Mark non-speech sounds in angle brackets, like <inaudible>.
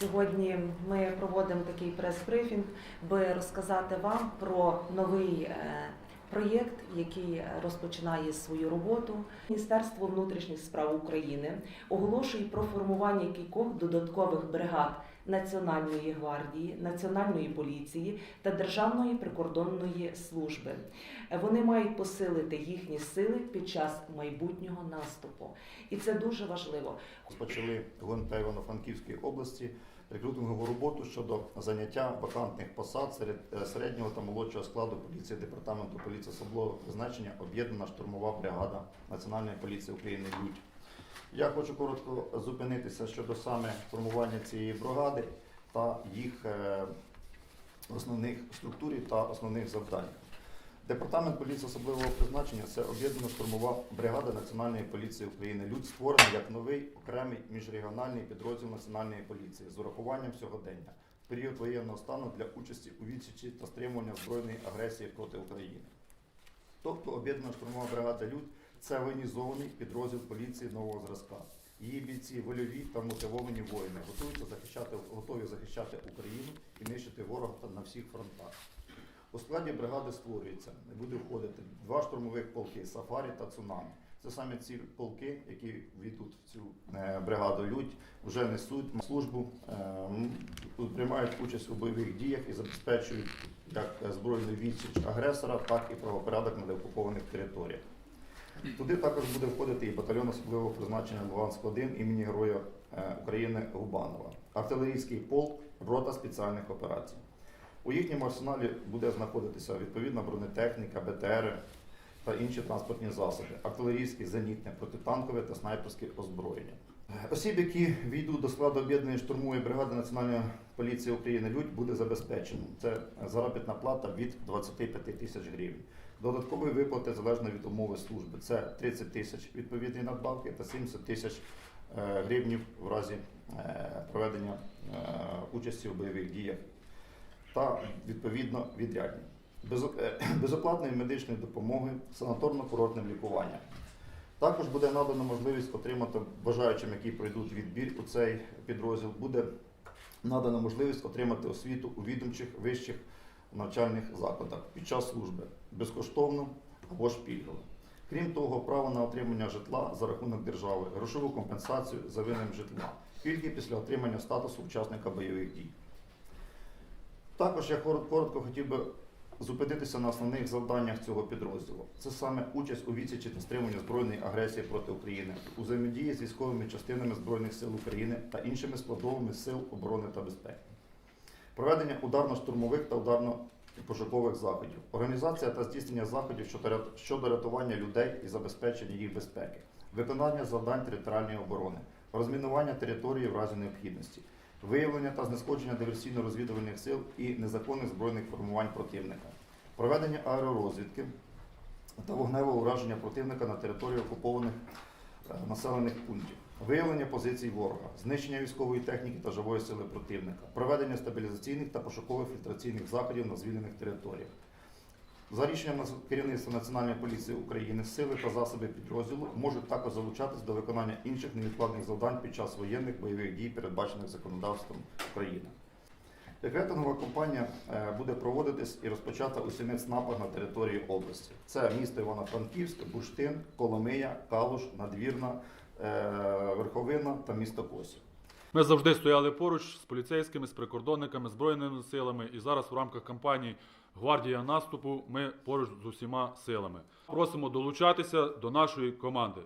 Сьогодні ми проводимо такий прес-брифінг, би розказати вам про новий е, проєкт, який розпочинає свою роботу. Міністерство внутрішніх справ України оголошує про формування кількох додаткових бригад Національної гвардії, Національної поліції та Державної прикордонної служби. Вони мають посилити їхні сили під час майбутнього наступу, і це дуже важливо. Розпочали ГУНП Івано-Франківської області рекрутингову роботу щодо заняття вакантних посад серед е, середнього та молодшого складу поліції департаменту поліції особливого призначення об'єднана штурмова бригада Національної поліції України Людь. Я хочу коротко зупинитися щодо саме формування цієї бригади та їх е, основних структурі та основних завдань. Департамент поліції особливого призначення це об'єднана штурмова бригада Національної поліції України. Люд створений як новий окремий міжрегіональний підрозділ Національної поліції з урахуванням сьогодення в період воєнного стану для участі у відсічі та стримування збройної агресії проти України. Тобто об'єднана штурмова бригада Люд це воєнізований підрозділ поліції нового зразка. Її бійці вольові та мотивовані воїни, готуються захищати, готові захищати Україну і нищити ворога на всіх фронтах. У складі бригади створюється, буде входити два штурмових полки Сафарі та Цунамі. Це саме ці полки, які війдуть в цю е, бригаду Людь, вже несуть службу, е, приймають участь у бойових діях і забезпечують як збройну відсіч агресора, так і правопорядок на деокупованих територіях. Туди також буде входити і батальйон особливого призначення Луганськ-1 імені Героя е, України Губанова, артилерійський полк, рота спеціальних операцій. У їхньому арсеналі буде знаходитися відповідна бронетехніка, БТР та інші транспортні засоби, артилерійське, зенітне, протитанкове та снайперське озброєння. Осіб, які війдуть до складу об'єднаної штурмової бригади Національної поліції України Людь, буде забезпечено. Це заробітна плата від 25 тисяч гривень. Додаткові виплати залежно від умови служби. Це 30 тисяч відповідні надбавки та 70 тисяч е, гривнів в разі е, проведення е, участі у бойових діях та відповідно відрядні. Е, <clears throat> безоплатної медичної допомоги, санаторно-курортним лікуванням. Також буде надана можливість отримати бажаючим, які пройдуть відбір у цей підрозділ, буде надана можливість отримати освіту у відомчих вищих навчальних закладах під час служби безкоштовно або ж пільгово. Крім того, право на отримання житла за рахунок держави, грошову компенсацію за винним житла, пільги після отримання статусу учасника бойових дій. Також я коротко хотів би зупинитися на основних завданнях цього підрозділу. Це саме участь у відсічі та стримуванні збройної агресії проти України, у взаємодії з військовими частинами Збройних сил України та іншими складовими сил оборони та безпеки. Проведення ударно-штурмових та ударно-пошукових заходів, організація та здійснення заходів щодо рятування людей і забезпечення їх безпеки, виконання завдань територіальної оборони, розмінування території в разі необхідності, виявлення та знешкодження диверсійно-розвідувальних сил і незаконних збройних формувань противника, проведення аеророзвідки та вогневого ураження противника на території окупованих е, населених пунктів, виявлення позицій ворога, знищення військової техніки та живої сили противника, проведення стабілізаційних та пошукових фільтраційних заходів на звільнених територіях. За рішенням керівництва Національної поліції України сили та засоби підрозділу можуть також залучатись до виконання інших невідкладних завдань під час воєнних бойових дій, передбачених законодавством України. Рекретингова кампанія е, буде проводитись і розпочата у семи ЦНАПах на території області. Це місто Івано-Франківськ, Буштин, Коломия, Калуш, Надвірна, е, Верховина та місто Косів. Ми завжди стояли поруч з поліцейськими, з прикордонниками, збройними силами. І зараз в рамках кампанії Гвардія наступу ми поруч з усіма силами. Просимо долучатися до нашої команди.